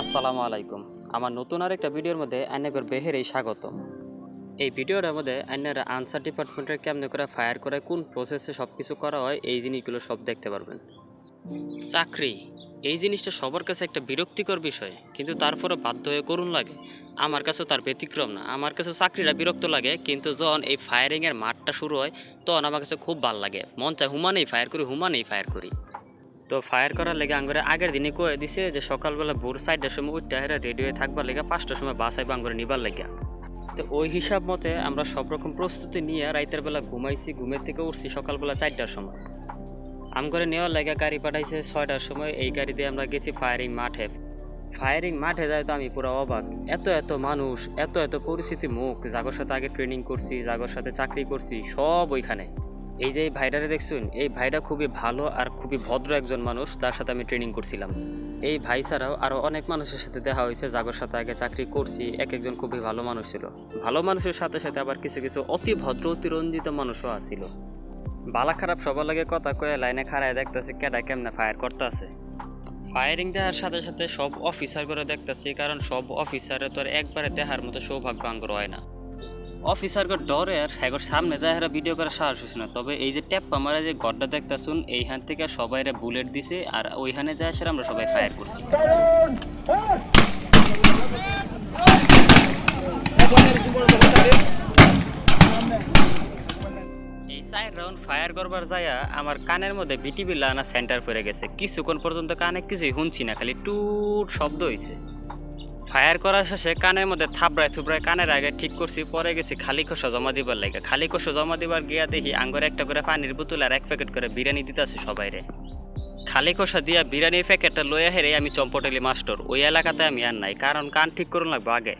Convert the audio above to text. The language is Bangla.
আসসালামু আলাইকুম। আমার নতুন আর একটা ভিডিওর মধ্যে আইনাগর বেহের স্বাগতম। এই ভিডিওর মধ্যে আইনার আনসার ডিপার্টমেন্টের কেমনে করে ফায়ার করে, কোন প্রসেসে সব কিছু করা হয়, এই জিনিসগুলো সব দেখতে পারবেন। চাকরি। এই জিনিসটা সবার কাছে একটা বিরক্তিকর বিষয়, কিন্তু তারপরে বাধ্য হয়ে করুন লাগে। আমার কাছেও তার ব্যতিক্রম না। আমার কাছেও চাকরিটা বিরক্ত লাগে, কিন্তু যখন এই ফায়ারিংয়ের মাঠটা শুরু হয়, তখন আমার কাছে খুব ভালো লাগে। মন চায় হুমানেই ফায়ার করি, হুমানেই ফায়ার করি। তো ফায়ার করার লেগে আঙ্গরে আগের দিনে কয়ে দিছে যে, সকালবেলা ভোর সাইডের সময় উঠতে হেরা রেডি হয়ে থাকবার লেগে পাঁচটার সময় বাসায় বাঙ্গরে নিবার লেগে। তো ওই হিসাব মতে আমরা সব রকম প্রস্তুতি নিয়ে রাইতের বেলা ঘুমাইছি, ঘুমের থেকে উঠছি সকালবেলা চারটার সময়। আম করে নেওয়ার লেগে গাড়ি পাঠাইছে ছয়টার সময়, এই গাড়ি দিয়ে আমরা গেছি ফায়ারিং মাঠে। ফায়ারিং মাঠে যাই তো আমি পুরো অবাক। এত এত মানুষ, এত এত পরিস্থিতি মুখ। জাগর সাথে আগে ট্রেনিং করছি জাগর সাথে চাকরি করছি, সব ওইখানে। এই যে এই ভাইটারে দেখছুন, এই ভাইটা খুবই ভালো আর খুবই ভদ্র একজন মানুষ, তার সাথে আমি ট্রেনিং করছিলাম। এই ভাই ছাড়াও আরও অনেক মানুষের সাথে দেখা হয়েছে জাগর সাথে আগে চাকরি করছি, এক একজন খুবই ভালো মানুষ ছিল। ভালো মানুষের সাথে সাথে আবার কিছু কিছু অতি ভদ্র, অতিরঞ্জিত মানুষও আছিল। বালা খারাপ সবার লাগে কথা কয়ে লাইনে খাড়ায় দেখতেছি কেডা কেমনে ফায়ার করতেছে। ফায়ারিং দেওয়ার সাথে সাথে সব অফিসার করে দেখতেছি, কারণ সব অফিসারে তো আর একবারে দেহার মতো সৌভাগ্য আঙ্গর হয় না। অফিসার অফিসারকে ডরে আর সাগর সামনে যায় হেরা ভিডিও করার সাহস হচ্ছে না। তবে এই যে ট্যাপ মারা যে গড্ডা দেখতেছুন, এইখান থেকে সবাই বুলেট দিছে আর ওইখানে যায় সেরা আমরা সবাই ফায়ার করছি। ফায়ার করবার যায়া আমার কানের মধ্যে বিটিবি লানা সেন্টার পড়ে গেছে। কিছুক্ষণ পর্যন্ত কানে কিছুই শুনছি না, খালি টুট শব্দ হইছে। ফায়ার করার শেষে কানের মধ্যে থাবড়ায় থুবড়ায় কানের আগে ঠিক করছি, পরে গেছি খালি কষা জমা দিবার লাগে। খালি কষা জমা দিবার গিয়া দেখি আঙ্গরে একটা করে পানির বোতল আর এক প্যাকেট করে বিরিয়ানি দিতেছে সবাই রে খালি কষা দিয়া বিরিয়ানির প্যাকেটটা লইয়া হেরে আমি চম্পটেলি মাস্টার, ওই এলাকাতে আমি আর নাই, কারণ কান ঠিক করুন লাগবো আগে।